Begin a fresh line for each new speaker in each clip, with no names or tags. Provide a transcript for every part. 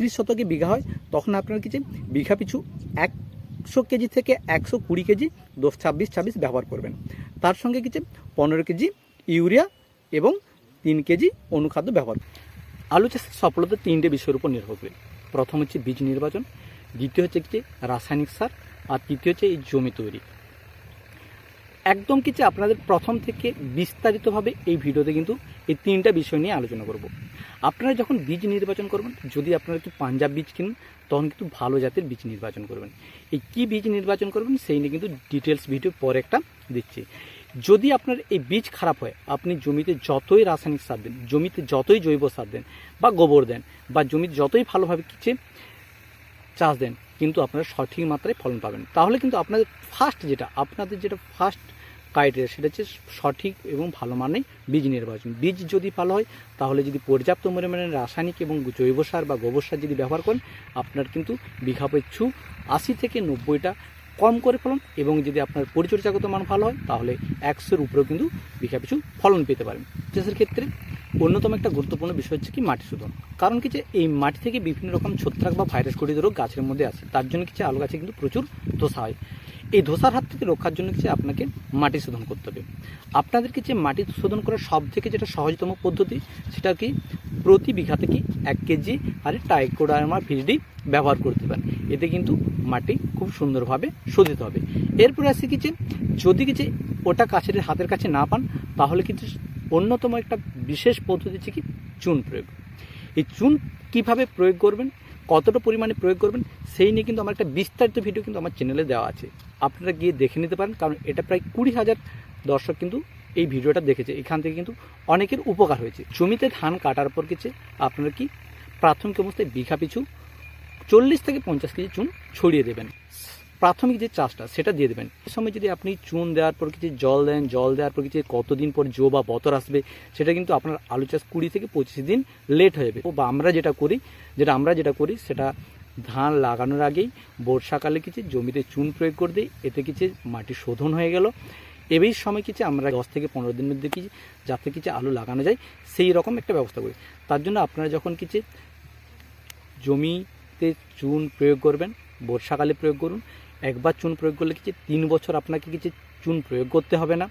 ত্রিশ শতকে বিঘা হয়, তখন আপনার কিছু বিঘা পিছু একশো কেজি থেকে একশো কুড়ি কেজি দশ ছাব্বিশ ছাব্বিশ ব্যবহার করবেন। তার সঙ্গে কিছু পনেরো কেজি ইউরিয়া এবং তিন কেজি অনুখাদ্য ব্যবহার আলু চাষের সফলতা তিনটে বিষয়ের উপর নির্ভর করে। প্রথম হচ্ছে বীজ নির্বাচন, দ্বিতীয় হচ্ছে কিছু রাসায়নিক সার, আর তৃতীয় হচ্ছে এই জমি তৈরি। একদম কিছু আপনাদের প্রথম থেকে বিস্তারিতভাবে এই ভিডিওতে কিন্তু এই তিনটা বিষয় নিয়ে আলোচনা করব। আপনারা যখন বীজ নির্বাচন করবেন, যদি আপনারা একটু পাঞ্জাব বীজ কিনুন, তখন কিন্তু ভালো জাতের বীজ নির্বাচন করবেন। এই কী বীজ নির্বাচন করবেন, সেই নিয়ে কিন্তু ডিটেলস ভিডিও পরে একটা দিচ্ছি। যদি আপনার এই বীজ খারাপ হয়, আপনি জমিতে যতই রাসায়নিক সার দেন, জমিতে যতই জৈব সার দেন, বা গোবর দেন, বা জমিতে যতই ভালোভাবে কিছু চাষ দেন, কিন্তু আপনারা সঠিক মাত্রায় ফলন পাবেন। তাহলে কিন্তু আপনাদের ফার্স্ট যেটা, আপনাদের যেটা ফার্স্ট ক্রাইটেরিয়া সেটা হচ্ছে সঠিক এবং ভালো মানের বীজ নির্বাচন। বীজ যদি ভালো হয়, তাহলে যদি পর্যাপ্ত পরিমাণে রাসায়নিক এবং জৈব সার বা গোবর সার যদি ব্যবহার করেন, আপনার কিন্তু বিঘা পিছু আশি থেকে নব্বইটা কম করে ফলন এবং যদি আপনার পরিচর্যাগত মান ভালো হয়, তাহলে একশোর উপরেও কিন্তু বিঘা পিছু ফলন পেতে পারেন। চাষের ক্ষেত্রে অন্যতম একটা গুরুত্বপূর্ণ বিষয় হচ্ছে কি মাটি শোধন। কারণ কি যে এই মাটি থেকে বিভিন্ন রকম ছত্রাক বা ভাইরাস ঘটিত রোগ গাছের মধ্যে আছে তার জন্য কিছু আলু গাছে কিন্তু প্রচুর ধসা হয়। এই ধসার হাত থেকে রক্ষার জন্য কিছু আপনাকে মাটি শোধন করতে হবে। আপনাদের যে মাটি শোধন করার সব থেকে যেটা সহজতম পদ্ধতি, সেটা কি প্রতি বিঘা থেকে এক কেজি আর টাইকোডার্মা ভিডি ব্যবহার করতে পারেন। এতে কিন্তু মাটি খুব সুন্দরভাবে শোধিত হবে। এরপরে আসছে কি যে, যদি কিছু ওটা কাছের হাতের কাছে না পান, তাহলে কিন্তু অন্যতম একটা বিশেষ পদ্ধতি হচ্ছে কি চুন প্রয়োগ। এই চুন কীভাবে প্রয়োগ করবেন? কতটা পরিমাণে প্রয়োগ করবেন, সেই নিয়ে কিন্তু আমার একটা বিস্তারিত ভিডিও কিন্তু আমার চ্যানেলে দেওয়া আছে। আপনারা গিয়ে দেখে নিতে পারেন, কারণ এটা প্রায় কুড়ি হাজার দর্শক কিন্তু এই ভিডিওটা দেখেছে। এখান থেকে কিন্তু অনেকের উপকার হয়েছে। জমিতে ধান কাটার পর কিছু আপনারা কি প্রাথমিক অবস্থায় বিঘা পিছু চল্লিশ থেকে পঞ্চাশ কেজি চুন ছড়িয়ে দেবেন। প্রাথমিক যে চাষটা, সেটা দিয়ে দেবেন। এই সময় যদি আপনি চুন দেওয়ার পর কিছু জল দেন, জল দেওয়ার পর কিছু কতদিন পর জো বা বতর আসবে, সেটা কিন্তু আপনার আলু চাষ কুড়ি থেকে পঁচিশ দিন লেট হয়ে যাবে। বা আমরা যেটা করি, যেটা আমরা যেটা করি, সেটা ধান লাগানোর আগেই বর্ষাকালে কিছু জমিতে চুন প্রয়োগ করে দিই, এতে কিছু মাটি শোধন হয়ে গেল। এই সময় কিছু আমরা দশ থেকে পনেরো দিনের মধ্যে কিছু, যাতে কিছু আলু লাগানো যায়, সেই রকম একটা ব্যবস্থা করি। তার জন্য আপনারা যখন কিছু জমিতে চুন প্রয়োগ করবেন, বর্ষাকালে প্রয়োগ করুন একবার চুন প্রয়োগ করলে কিছু তিন বছর আপনাকে কিছু চুন প্রয়োগ করতে হবে না?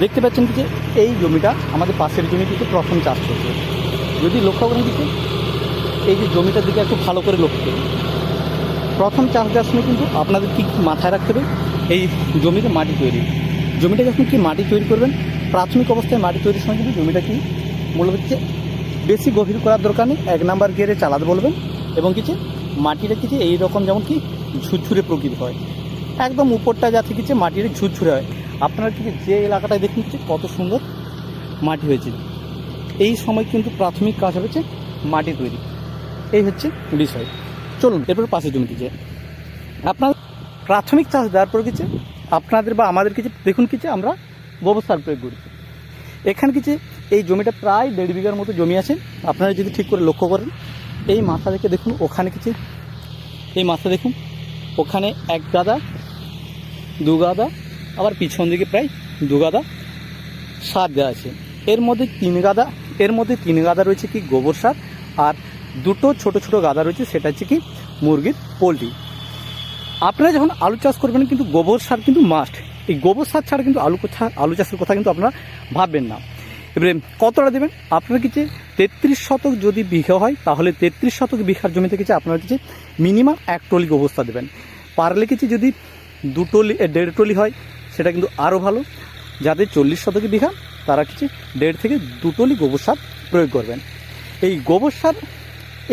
দেখতে পাচ্ছেন যে এই জমিটা আমাদের পাশের জমি কিন্তু প্রথম চাষ করছে যদি লক্ষ্য করেন কিছু এই যে জমিটার দিকে একটু ভালো করে লক্ষ্য করুন। প্রথম চাষ দেওয়ার সময় কিন্তু আপনাদের কী কী মাথায় রাখতে হবে? এই জমিতে মাটি তৈরি। জমিটা যখন কি মাটি তৈরি করবেন? প্রাথমিক অবস্থায় মাটি তৈরির সময় কিন্তু জমিটা কি মূলত হচ্ছে বেশি গভীর করার দরকার নেই। এক নাম্বার গিয়ারে চালাতে বলবেন এবং কিছু মাটিটা কিছু এই রকম যেমন কি ঝুরঝুরে প্রকৃতি হয়। একদম উপরটা যাতে কিছু মাটির ঝুরঝুরে হয়। আপনারা কি যে এলাকাটায় দেখুন কত সুন্দর মাটি হয়েছে। এই সময় কিন্তু প্রাথমিক কাজ হয়েছে মাটি তৈরি। এই হচ্ছে বিষয়। চলুন, এরপর পাশে জমিতে যে আপনার প্রাথমিক চাষ দেওয়ার পর কিছু আপনাদের বা আমাদের কিছু দেখুন কিছু আমরা সার প্রয়োগ করি। এখানে কিছু এই জমিটা প্রায় দেড় বিঘার মতো জমি আছে। আপনারা যদি ঠিক করে লক্ষ্য করেন, এই মাথা থেকে দেখুন, ওখানে কিছু এই মাথা দেখুন। ওখানে এক গাদা, দু গাদা, আবার পিছন দিকে প্রায় দু গাদা সার দেওয়া আছে। এর মধ্যে তিন গাদা, এর মধ্যে তিন গাদা রয়েছে কি গোবর সার, আর দুটো ছোট ছোট গাদা রয়েছে, সেটা হচ্ছে কি মুরগির পোলট্রি। আপনারা যখন আলু চাষ করবেন, কিন্তু গোবর সার কিন্তু মাস্ট এই গোবর সার ছাড়া কিন্তু আলু আলু চাষের কথা কিন্তু আপনারা ভাববেন না। এবারে কতটা দেবেন? আপনার কিছু তেত্রিশ শতক যদি বিঘা হয়, তাহলে তেত্রিশ শতক বিঘার জমিতে কিছু আপনার কিছু মিনিমাম এক টলি সার দেবেন। পারলে কিছু যদি দু টলি দেড় টলি হয়, সেটা কিন্তু আরও ভালো। যাদের চল্লিশ শতকে বিঘা, তারা কিছু দেড় থেকে দু টলি গোবর সার প্রয়োগ করবেন। এই গোবর সার,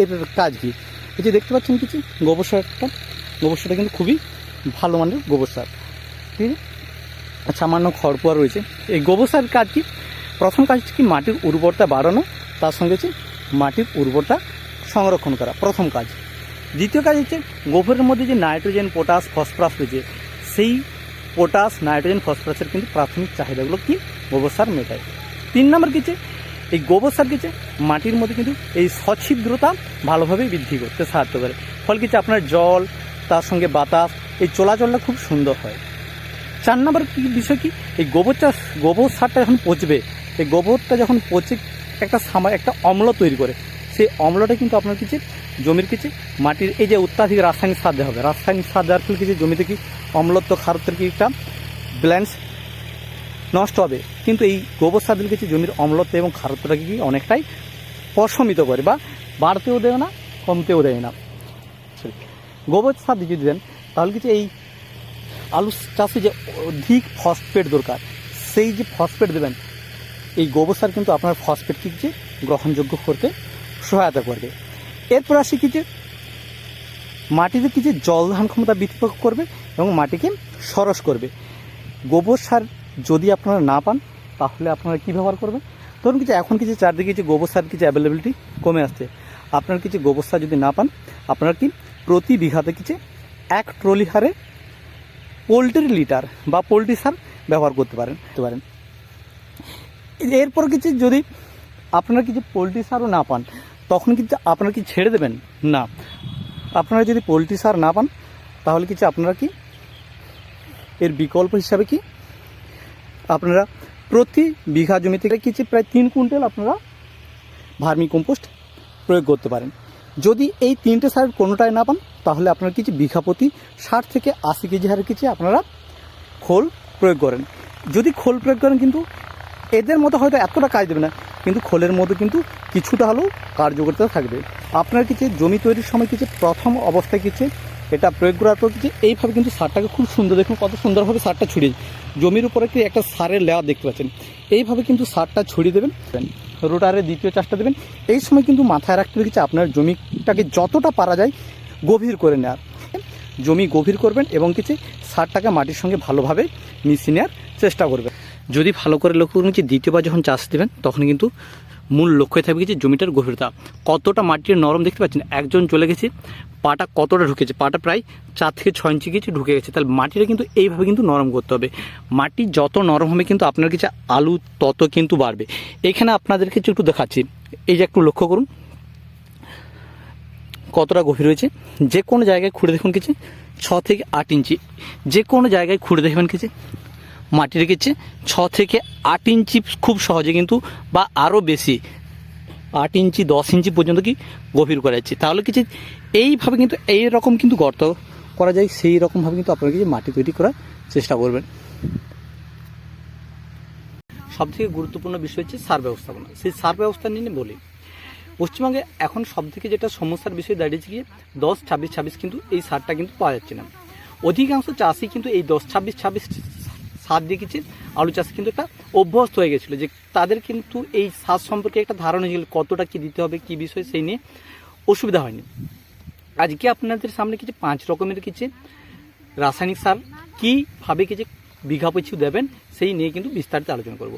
এর কাজ কী? এই যে দেখতে পাচ্ছেন কিছু গোবর সারটা গোবর সারটা কিন্তু খুবই ভালো মানের গোবর সার। ঠিক আছে? সামান্য খড়পোয়া রয়েছে। এই গোবর সার কাজ কি? প্রথম কাজ কি মাটির উর্বরতা বাড়ানো, তার সঙ্গে হচ্ছে মাটির উর্বরতা সংরক্ষণ করা, প্রথম কাজ। দ্বিতীয় কাজ হচ্ছে গোবরের মধ্যে যে নাইট্রোজেন, পটাশ, ফসফরাস রয়েছে, সেই পটাশ, নাইট্রোজেন, ফসফরাসের কিন্তু প্রাথমিক চাহিদাগুলো কি? গোবর সার মেটায়। তিন নম্বর কিছু এই গোবর সার কিছু মাটির মধ্যে কিন্তু এই সচ্ছিদ্রতা ভালোভাবে বৃদ্ধি করতে সাহায্য করে। ফলে কিছু আপনার জল, তার সঙ্গে বাতাস, এই চলাচলটা খুব সুন্দর হয়। চার নম্বর কি বিষয় কি? এই গোবর চাষ, গোবর সারটা যখন পচবে এই গোবরটা যখন পচে একটা সামা একটা অম্ল তৈরি করে, সেই অম্লটা কিন্তু আপনার কিছু জমির কিছু মাটির এই যে অত্যাধিক রাসায়নিক সার দেওয়া হবে। রাসায়নিক সার দেওয়ার ফলে কিছু জমিতে কি অম্লত্ব খারত্বের কি একটা ব্যালেন্স নষ্ট হবে। কিন্তু এই গোবর সার দিলে কিছু জমির অম্লত্ব এবং খারত্বটাকে কি অনেকটাই প্রশমিত করে বা বাড়তেও দেয় না, কমতেও দেয় না. গোবর সার দিয়ে যদি দেন, তাহলে কিছু এই আলু চাষে যে অধিক ফসফেট দরকার, সেই যে ফসফেট দেবেন এই গোবর সার কিন্তু আপনার ফসফেট কিছু গ্রহণযোগ্য করতে সহায়তা করবে। এরপর আসি কি যে, মাটিতে কিছু জল ধারণ ক্ষমতা বৃদ্ধি করবে এবং মাটিকে সরস করবে। গোবর সার যদি আপনারা না পান, তাহলে আপনারা কী ব্যবহার করবেন? ধরুন কিছু এখন কিছু চারদিকে কিছু গোবর সার কিছু অ্যাভেলেবিলিটি কমে আসছে। আপনার কিছু গোবর সার যদি না পান, আপনারা কি প্রতি বিঘাতে কিছু এক ট্রলি হারে পোলট্রি লিটার বা পোলট্রি সার ব্যবহার করতে পারেন করতে পারেন। এরপর কিছু যদি আপনারা কিছু পোলট্রি সারও না পান, তখন কিন্তু আপনারা কি ছেড়ে দেবেন? না। আপনারা যদি পোলট্রি সার না পান, তাহলে কিছু আপনারা কি এর বিকল্প হিসাবে কি আপনারা প্রতি বিঘা জমি থেকে কিছু প্রায় তিন কুইন্টাল আপনারা ভার্মি কম্পোস্ট প্রয়োগ করতে পারেন। যদি এই তিনটে সার কোনোটাই না পান, তাহলে আপনারা কিছু বিঘা প্রতি ষাট থেকে আশি কেজি হারে কিছু আপনারা খোল প্রয়োগ করেন। যদি খোল প্রয়োগ করেন কিন্তু এদের মতো হয়তো এতটা কাজ দেবে না, কিন্তু খোলের মধ্যে কিন্তু কিছুটা হলেও কার্যকরিতা থাকবে। আপনার কিছু জমি তৈরির সময় কিছু প্রথম অবস্থায় কিছু এটা প্রয়োগ করার পর কিছু এইভাবে কিন্তু সারটাকে খুব সুন্দর দেখুন, কত সুন্দরভাবে সারটা ছড়িয়ে জমির উপরে কি একটা সারের লেয়ার দেখতে পাচ্ছেন? এইভাবে কিন্তু সারটা ছড়িয়ে দেবেন, রোটারের দ্বিতীয় চাষটা দেবেন। এই সময় কিন্তু মাথায় রাখতে হবে আপনার জমিটাকে যতটা পারা যায় গভীর করে নেওয়ার। জমি গভীর করবেন এবং কিছু সারটাকে মাটির সঙ্গে ভালোভাবে মিশিয়ে নেওয়ার চেষ্টা করবেন। যদি ভালো করে লক্ষ্য করুন যে দ্বিতীয়বার যখন চাষ দেবেন, তখন কিন্তু মূল লক্ষ্যই থাকবে যে জমিটার গভীরতা। কতটা মাটির নরম দেখতে পাচ্ছেন? একজন চলে গেছে, পাটা কতটা ঢুকেছে? পাটা প্রায় চার থেকে ছয় ইঞ্চি কিছু ঢুকে গেছে। তাহলে মাটিটা কিন্তু এইভাবে কিন্তু নরম করতে হবে। মাটি যত নরম হবে কিন্তু আপনার কিছু আলু তত কিন্তু বাড়বে। এখানে আপনাদের কিছু একটু দেখাচ্ছি। এই যে একটু লক্ষ্য করুন। কতটা গভীর হয়েছে? যে কোনো জায়গায় খুঁড়ে দেখুন কিছু, ছ থেকে আট ইঞ্চি। যে কোনো জায়গায় খুঁড়ে দেখবেন কিছু মাটি রেখেছে। ছ থেকে আট ইঞ্চি খুব সহজে কিন্তু, বা আরও বেশি, আট ইঞ্চি, দশ ইঞ্চি পর্যন্ত কি গভীর করা যাচ্ছে। তাহলে কিছু এইভাবে কিন্তু এই রকম কিন্তু গর্ত করা যায়, সেই রকমভাবে কিন্তু আপনারা কিছু মাটি তৈরি করার চেষ্টা করবেন। সবথেকে গুরুত্বপূর্ণ বিষয় হচ্ছে সার ব্যবস্থাপনা। সেই সার ব্যবস্থা নিয়ে বলি, পশ্চিমবঙ্গে এখন সবথেকে যেটা সমস্যার বিষয় দাঁড়িয়েছে গিয়ে, দশ ছাব্বিশ ছাব্বিশ কিন্তু এই সারটা কিন্তু পাওয়া যাচ্ছে না। অধিকাংশ চাষি কিন্তু এই দশ ছাব্বিশ ছাব্বিশ সার দিয়ে কিছু আলু চাষ কিন্তু একটা অভ্যস্ত হয়ে গেছিল যে তাদের কিন্তু এই সার সম্পর্কে একটা ধারণা ছিল কতটা কি দিতে হবে, কি বিষয় সেই নিয়ে অসুবিধা হয়নি। আজকে আপনাদের সামনে কিছু পাঁচ রকমের কিছু রাসায়নিক সার কীভাবে কিছু বিঘা পিছু দেবেন সেই নিয়ে কিন্তু বিস্তারিত আলোচনা করব।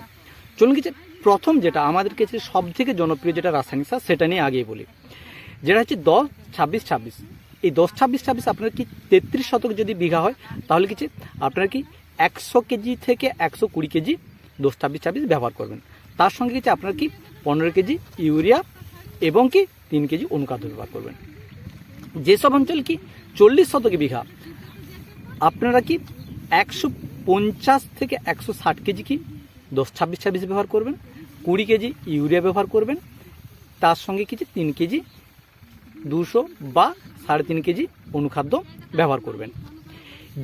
চলুন কিছু প্রথম যেটা আমাদের কাছে সব থেকে জনপ্রিয় যেটা রাসায়নিক সার সেটা নিয়ে আগেই বলি। যেটা হচ্ছে দশ ছাব্বিশ ছাব্বিশ। এই দশ ছাব্বিশ ছাব্বিশ আপনার কি তেত্রিশ শতক যদি বিঘা হয় তাহলে কিছু আপনার কি একশো কেজি থেকে একশো কুড়ি কেজি দশ ছাব্বিশ ছাব্বিশ ব্যবহার করবেন। তার সঙ্গে কিছু আপনার কি পনেরো কেজি ইউরিয়া এবং কি তিন কেজি অনুখাদ্য ব্যবহার করবেন। যেসব অঞ্চল কি চল্লিশ শতকে বিঘা, আপনারা কি একশো পঞ্চাশ থেকে একশো ষাট কেজি কি দশ ছাব্বিশ ছাব্বিশ ব্যবহার করবেন, কুড়ি কেজি ইউরিয়া ব্যবহার করবেন, তার সঙ্গে কিছু তিন কেজি দুশো বা সাড়ে তিন কেজি অনুখাদ্য ব্যবহার করবেন।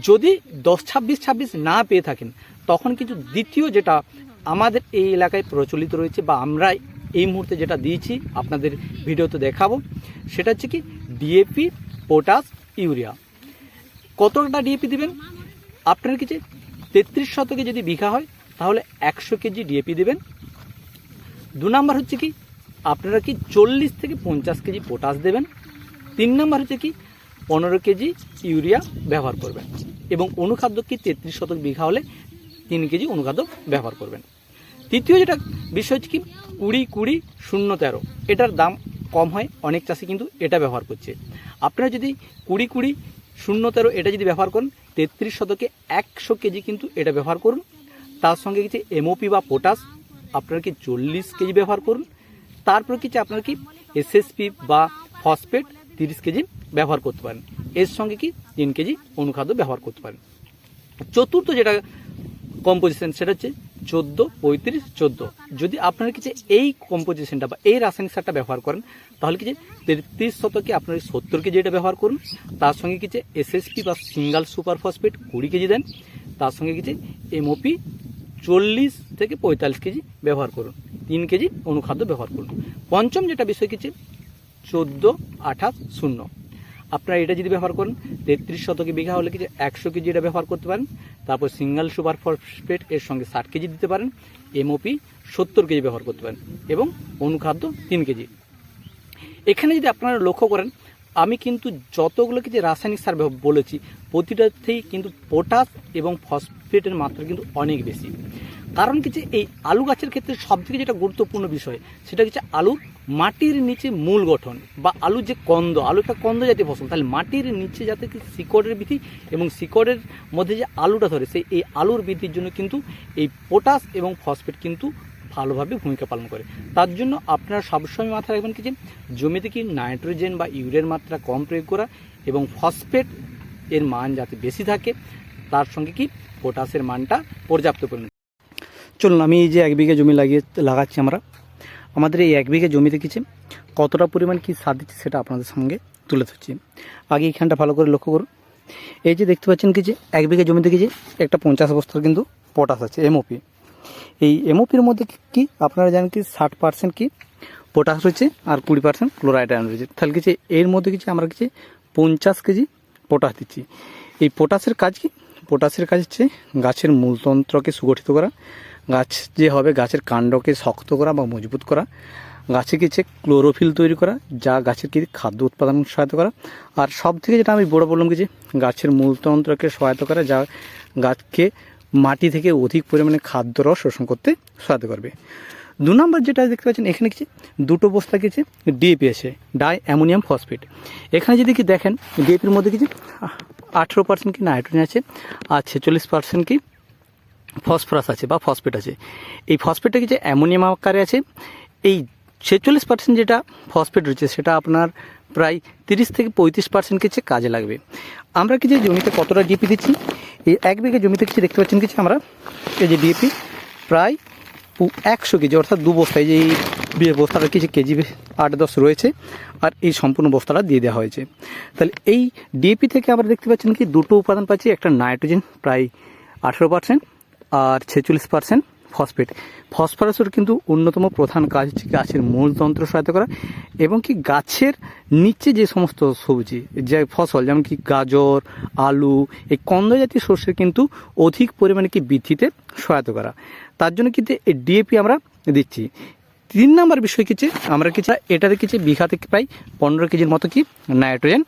যদি দশ ছাব্বিশ ছাব্বিশ না পেয়ে থাকেন, তখন কিন্তু দ্বিতীয় যেটা আমাদের এই এলাকায় প্রচলিত রয়েছে বা আমরা এই মুহূর্তে যেটা দিয়েছি, আপনাদের ভিডিওতে দেখাবো, সেটা হচ্ছে কি ডিএপি পটাশ ইউরিয়া কতটা ডিএপি দিবেন? আপনার কিছু তেত্রিশ শতকে যদি বিঘা হয়, তাহলে একশো কেজি ডিএপি দেবেন। দু নাম্বার হচ্ছে কি, আপনারা কি চল্লিশ থেকে পঞ্চাশ কেজি পটাশ দেবেন। তিন নম্বর হচ্ছে কি পনেরো কেজি ইউরিয়া ব্যবহার করবেন এবং অনুখাদ্য কি তেত্রিশ শতক বিঘা হলে তিন কেজি অনুখাদ্য ব্যবহার করবেন। তৃতীয় যেটা বিষয় হচ্ছে কি, কুড়ি কুড়ি শূন্য তেরো, এটার দাম কম হয়, অনেক চাষি কিন্তু এটা ব্যবহার করছে। আপনারা যদি কুড়ি কুড়ি শূন্য তেরো এটা যদি ব্যবহার করেন, তেত্রিশ শতকে একশো কেজি কিন্তু এটা ব্যবহার করুন। তার সঙ্গে কিছু এমওপি বা পটাশ আপনারা কি চল্লিশ কেজি ব্যবহার করুন। তারপর কিছু আপনার কি এসএসপি বা ফসফেট তিরিশ কেজি ব্যবহার করতে পারেন। এর সঙ্গে কি? তিন কেজি অনুখাদ্য ব্যবহার করতে পারেন। চতুর্থ যেটা কম্পোজিশন সেটা হচ্ছে চোদ্দ, পঁয়ত্রিশ, চোদ্দ। যদি আপনারা কিছু এই কম্পোজিশনটা বা এই রাসায়নিক সারটা ব্যবহার করেন, তাহলে কিছু তেত্রিশ শতকে আপনার সত্তর কেজি এটা ব্যবহার করুন। তার সঙ্গে কিছু এসএসপি বা সিঙ্গাল সুপার ফসফেট কুড়ি কেজি দেন। তার সঙ্গে কিছু এমওপি চল্লিশ থেকে পঁয়তাল্লিশ কেজি ব্যবহার করুন। তিন কেজি অনুখাদ্য ব্যবহার করুন। পঞ্চম যেটা বিষয় কিছু চোদ্দ, আঠাশ, শূন্য। আপনারা এটা যদি ব্যবহার করেন, তেত্রিশ শতকে বিঘা হলে কিছু একশো কেজি এটা ব্যবহার করতে পারেন। তারপর সিঙ্গেল সুপার ফসফেট এর সঙ্গে ষাট কেজি দিতে পারেন, এমওপি সত্তর কেজি ব্যবহার করতে পারেন এবং অনুখাদ্য তিন কেজি। এখানে যদি আপনারা লক্ষ্য করেন, আমি কিন্তু যতগুলো কিছু রাসায়নিক সার বলেছি, প্রতিটাতেই কিন্তু পটাশ এবং ফসফেটের মাত্রা কিন্তু অনেক বেশি। কারণ কিছু এই আলু গাছের ক্ষেত্রে সবথেকে যেটা গুরুত্বপূর্ণ বিষয়, সেটা হচ্ছে আলুর মাটির নিচে মূল গঠন বা আলুর যে কন্দ, আলু একটা কন্দ জাতীয় ফসল, তাহলে মাটির নিচে যাতে কি শিকড়ের বৃদ্ধি এবং শিকড়ের মধ্যে যে আলুটা ধরে, সেই এই আলুর বৃদ্ধির জন্য কিন্তু এই পটাশ এবং ফসফেট কিন্তু ভালোভাবে ভূমিকা পালন করে। তার জন্য আপনারা সবসময় মাথায় রাখবেন কি যে, জমিতে কি নাইট্রোজেন বা ইউরিয়ার মাত্রা কম প্রয়োগ করা এবং ফসফেট এর মান যাতে বেশি থাকে, তার সঙ্গে কি পটাশের মানটা পর্যাপ্ত পরিমাণ চলুন, আমি এই যে এক বিঘে জমি লাগিয়ে লাগাচ্ছি আমরা। আমাদের এই এক বিঘা জমিতে কিছু কতটা পরিমাণ কি সার দিচ্ছে সেটা আপনাদের সঙ্গে তুলে ধরছি। আগে এইখানটা ভালো করে লক্ষ্য করুন। এই যে দেখতে পাচ্ছেন কি যে, এক বিঘা কি যে একটা পঞ্চাশ বস্তার কিন্তু পটাশ আছে এমওপি এই এমওপির মধ্যে কি আপনারা জানেন কি ষাট পার্সেন্ট কি পটাশ রয়েছে আর কুড়ি পার্সেন্ট ক্লোরাইড আয়ন রয়েছে। তাহলে কিছু এর মধ্যে কিছু আমরা কিছু পঞ্চাশ কেজি পটাশ দিচ্ছি। এই পটাশের কাজ কি? পটাশের কাজ হচ্ছে গাছের মূলতন্ত্রকে সুগঠিত করা। গাছ যে হবে, গাছের কাণ্ডকে শক্ত করা বা মজবুত করা, গাছে কিছু ক্লোরোফিল তৈরি করা, যা গাছের কি খাদ্য উৎপাদন সহায়তা করা। আর সব থেকে যেটা আমি বড় বললাম কি যে, গাছের মূলতন্ত্রকে সহায়তা করা, যা গাছকে মাটি থেকে অধিক পরিমাণে খাদ্য রস শোষণ করতে সহায়তা করবে। দু নম্বর যেটা দেখতে পাচ্ছেন, এখানে কিছু দুটো বস্তা কিছু ডিএপি আছে ডাই অ্যামোনিয়াম ফসফেট এখানে যদি কি দেখেন ডিএপির মধ্যে কিছু আঠেরো পার্সেন্ট কি নাইট্রোজেন আছে, আর ছেচল্লিশ পার্সেন্ট কি ফসফরাস আছে বা ফসফেট আছে। এই ফসফেটটা যে অ্যামোনিয়াম আকারে আছে? এই ছেচল্লিশ পার্সেন্ট যেটা ফসফেট রয়েছে, সেটা আপনার প্রায় তিরিশ থেকে পঁয়ত্রিশ পার্সেন্ট কিছু কাজে লাগবে। আমরা কি যে জমিতে কতটা ডিপি দিচ্ছি? এই এক বিঘে জমিতে কিছু দেখতে পাচ্ছেন কিছু আমরা? এই যে ডিপি প্রায় একশো কেজি, অর্থাৎ দু বস্তায় যে এই বস্তাটা কিছু কেজি আট দশ রয়েছে, আর এই সম্পূর্ণ বস্তাটা দিয়ে দেওয়া হয়েছে। তাহলে এই ডিএপি থেকে আমরা দেখতে পাচ্ছেন কি, দুটো উপাদান পাচ্ছি, একটা নাইট্রোজেন, প্রায় আঠেরো পার্সেন্ট আর ছেচল্লিশ পার্সেন্ট ফসফেট ফসফরাসের কিন্তু অন্যতম প্রধান কাজ হচ্ছে গাছের মূলতন্ত্র সহায়তা করা এবং কি গাছের নিচে যে সমস্ত সবজি, যে ফসল, যেমন কি গাজর, আলু, এই কন্দ জাতীয় শস্যের কিন্তু অধিক পরিমাণে কি বৃদ্ধিতে সহায়তা করা। তার জন্য কিন্তু এই ডিএপি আমরা দিচ্ছি। তিন নম্বর বিষয় কিছু আমরা কিছু এটাতে কিছু বিঘা থেকে প্রায় পনেরো কেজির মতো কি নাইট্রোজেন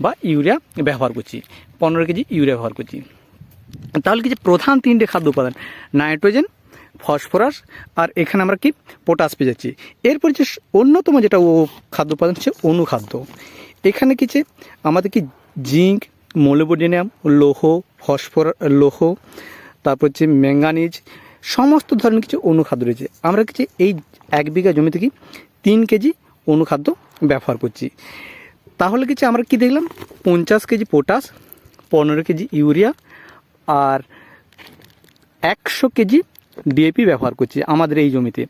বা ইউরিয়া ব্যবহার করছি। পনেরো কেজি ইউরিয়া ব্যবহার করছি। তাহলে কি যে প্রধান তিনটে খাদ্য উপাদান? নাইট্রোজেন, ফসফরাস আর এখানে আমরা কি? পটাশ পেয়ে যাচ্ছি। এরপর যে অন্যতম যেটা ও খাদ্য উপাদান হচ্ছে অনুখাদ্য। এখানে কিছু আমাদের কি জিঙ্ক মোলিবডিনাম লৌহ, ফসফর, লৌহ, তারপর হচ্ছে ম্যাঙ্গানিজ, সমস্ত ধরনের কিছু অনুখাদ্য রয়েছে। আমরা কিছু এই এক বিঘা জমি থেকে তিন কেজি অনুখাদ্য ব্যবহার করছি। তাহলে কিছু আমরা কি দেখলাম? পঞ্চাশ কেজি পটাশ, পনেরো কেজি ইউরিয়া আর একশো কেজি ডিএপি ব্যবহার করছি আমাদের এই জমিতে।